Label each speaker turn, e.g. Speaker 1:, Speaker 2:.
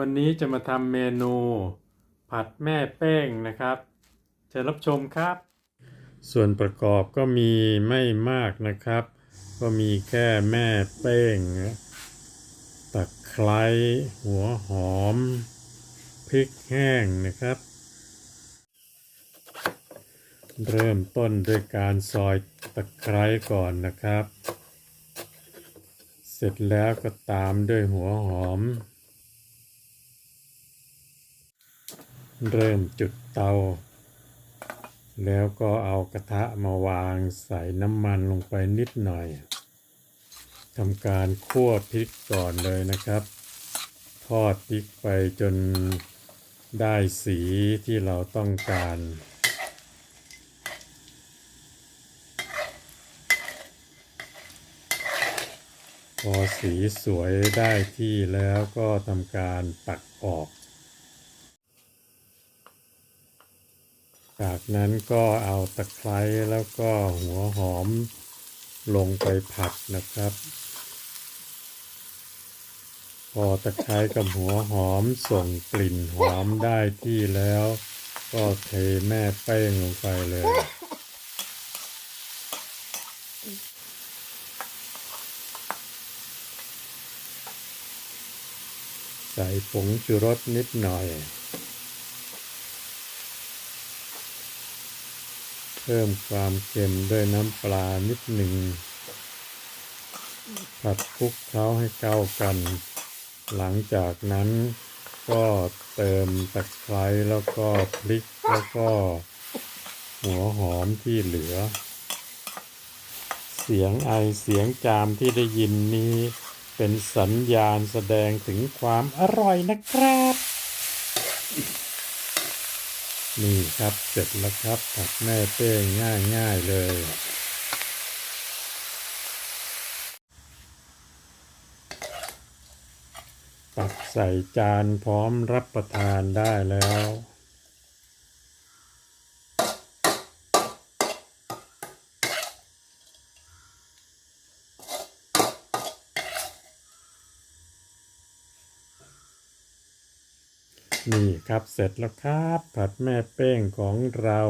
Speaker 1: วันนี้จะมาทำเมนู ผัดแม่เป้งนะครับเชิญรับชมครับ ส่วนประกอบก็มีไม่มากนะครับ ก็มีแค่แม่เป้งตะไคร้หัวหอม พริกแห้งนะครับ เริ่มต้นด้วยการซอยตะไคร้ก่อนนะครับ เสร็จแล้วก็ตามด้วยหัวหอม เริ่มจุดเตา แล้วก็เอากระทะมาวางใส่น้ำมันลงไปนิดหน่อยทำการคั่วพริกก่อนเลยนะครับ ทอดพริกไปจนได้สีที่เราต้องการ พอสีสวยได้ที่แล้วก็ทำการตักออก จากนั้นก็เอาตะไคร้แล้วก็หัวหอมลงไปผัดนะครับ พอตะไคร้กับหัวหอมส่งกลิ่นหอมได้ที่แล้ว ก็เทแม่แป้งลงไปเลย ใส่ผงชูรสนิดหน่อย เพิ่มความเค็มด้วยน้ำปลานิดหนึ่ง ผัดคลุกเคล้าให้เข้ากัน หลังจากนั้นก็เติมตะไคร้แล้วก็พริกแล้วก็ หัวหอมที่เหลือ เสียงไอเสียงจามที่ได้ยินนี้ เป็นสัญญาณแสดงถึงความอร่อยนะครับ นี่ครับเสร็จแล้วครับผัดแม่เป้งง่ายๆเลย ตักใส่จานพร้อมรับประทานได้แล้ว นี่ครับเสร็จแล้วครับ ผัดแม่เป้งของเรา